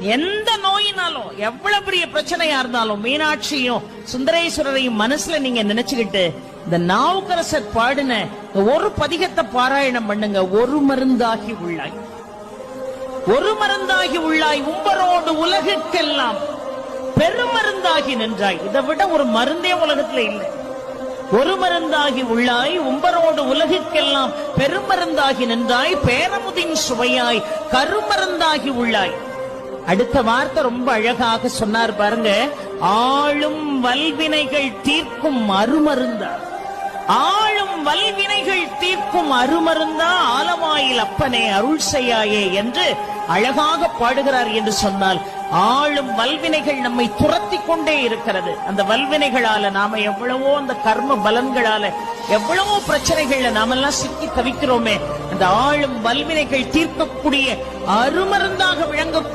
எந்த நோயினாலும் எவ்வளவு பெரிய பிரச்சனையா இருந்தாலும் மீனாட்சியும் சுந்தரேஸ்வரரையும் மனசுல நீங்க நினைச்சுக்கிட்டு இந்த நாவுக்கரசர் பாடின ஒரு பதிகத்தை பாராயணம் பண்ணுங்க. ஒரு மருந்தாகி உள்ளாய். ஒரு மருந்தாகி உள்ளாய் உம்பரோடு உலகுக்கெல்லாம். பெருமருந்தாகி நின்றாய். இதை விட ஒரு மருந்தே உலகத்துல இல்லை. ஒரு மருந்தாகி உள்ளாய் உம்பரோடு உலகுக்கெல்லாம் பெருமருந்தாகி நின்றாய் பேரமுதின் சுவையாய் கருமருந்தாகி உள்ளாய். அடுத்த வார்த்தை ரொம்ப அழகாக சொன்னார் பாருங்க. ஆளும் வல்வினைகள் தீர்க்கும் அருமருந்தா. ஆளும் வல்வினைகள் தீர்க்கும் அருமருந்தா ஆலமாயில் அப்பனே அருள் செய்யாயே என்று அழகாக பாடுகிறார் என்று சொன்னால் ஆளும் வல்வினைகள் நம்மை துரத்தி கொண்டே இருக்கிறது. அந்த வல்வினைகளால நாம எவ்வளவோ அந்த கர்ம பலன்களால எவ்வளவோ பிரச்சனைகள்ல நாமெல்லாம் சிக்கி தவிக்கிறோமே. அந்த ஆளும் வல்வினைகள் தீர்க்கக்கூடிய அருமருந்தாக விளங்கக்கூடிய